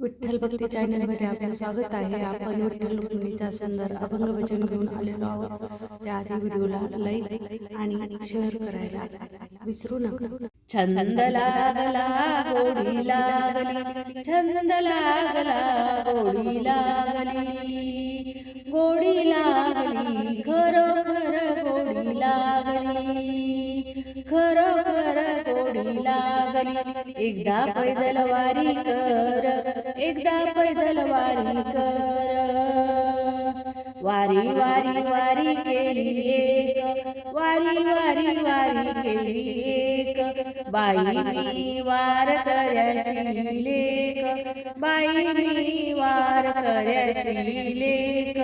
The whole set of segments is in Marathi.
विठ्ठल भक्ती चॅनलमध्ये आपलं स्वागत आहे. आपण विठ्ठल रुक्मिणीचा सुंदर अभंग वचन घेऊन आलेलो आहोत. त्याआधी व्हिडिओला लाईक आणि शेअर करायला विसरू नका. छंद लागला गोडी लागली छंद लागला गोडी लागली. गोडी लागली खरो खर गोडी लागली. खरो खर गोडी लागली एकदा पैदल वारी कर एकदा पैदल वारी कर. वारी वारी वारी केली एक वारी वारी वारी केली एक. बाई मी वार करायची लेक बाई मी वार करायची लेक.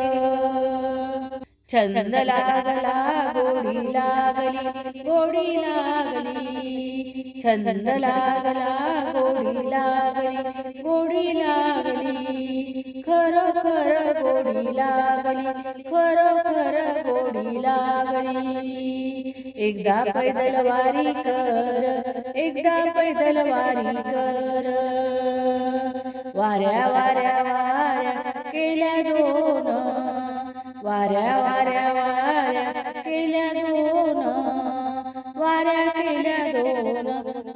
छंद लागला गोडी लागली गोडी लागली. छंद लागला गोडी लागली गोडी लागली. खरो खर गोडी लागली खरं खरं गोडी लागली. एकदा पैदल वारी कर एकदा पैदल वारी कर. वाऱ्या वाऱ्या वाऱ्या केल्या दोन वाऱ्या वाऱ्या वाऱ्या केल्या दोन. वाऱ्या केल्या दोन.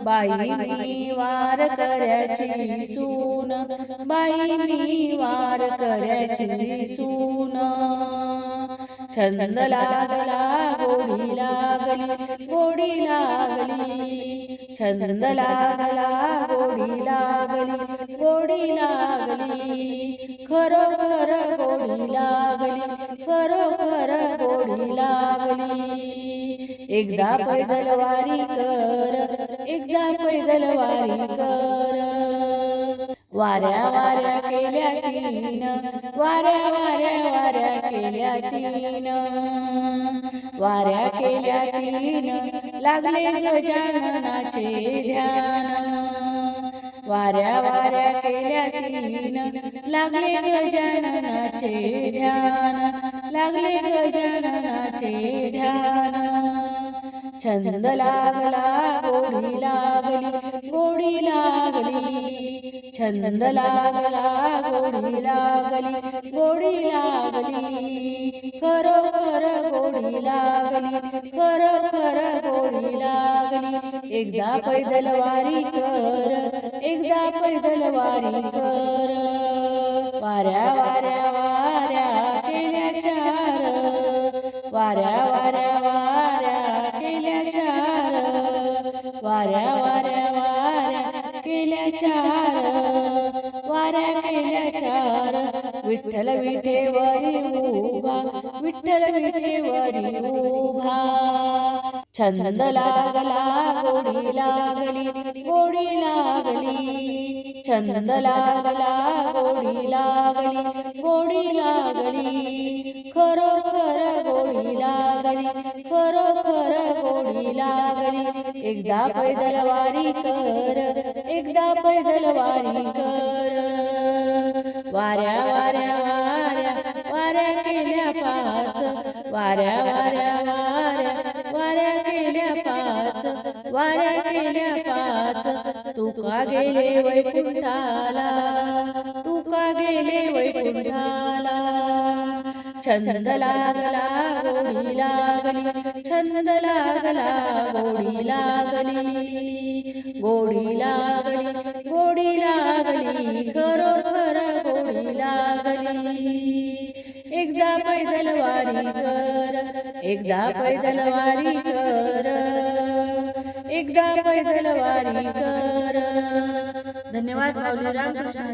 बाई मी वार करायची सून. बाई मी वार करायची सून. छंद लागला गोडी लागली गोडी लागली. छंद लागला गोडी लागली गोडी लागली. खरोखर खरोखर गोडी लागली. एकदा पैदल वारी कर एकदा पैदल वारी कर. वाऱ्या वाऱ्या केल्या तीन वाऱ्या वाऱ्या वाऱ्या केल्या तीन. वाऱ्या केल्या तीन लागले गजाननाचे ध्यान. वाऱ्या वाऱ्या केल्या तीन लागले गजाननाचे ध्यान. लागले गजाननाचे ध्यान. छंद लागला गोडी लागली गोडी लागली. छंद लागला गोडी लागली गोडी लागली. खरो खर गोडी लागली खरो खर गोडी लागली. एकदा पैदल वारी कर एकदा पैदल वारी कर. वाऱ्या वाऱ्या वाऱ्या. वाऱ्या वाऱ्या वाऱ्या केल्या चार. वाऱ्या वाऱ्या वाऱ्या केल्या चार. वाऱ्या केल्या चार. विठ्ठल विठेवरी उभा विठ्ठल विठेवरी उभा. छंद लागला गोडी लागली गोडी लागली. छंद लागला गोडी लागली गोडी लागली. खरो खर गोडी लागली खरो खर गोडी लागली. एकदा पैदल वारी कर एकदा पैदल वारी कर. वाऱ्या वाऱ्या वाऱ्या केल्या पाच वाऱ्या वाऱ्या वाऱ्या वाऱ्या केल्या पाच वाऱ्या केल्या पाच. तुका गेले वैकुंठाला तुका गेले वैकुंठाला. छंद लागला गोडी लागली छंद लागला गोडी लागली. गोडी लागली गोडी लागली खरो खर गोडी लागली. एकदा पैदल वारी कर एकदा पैदल वारी कर एकदा पैदल वारी कर. धन्यवाद रामकृष्ण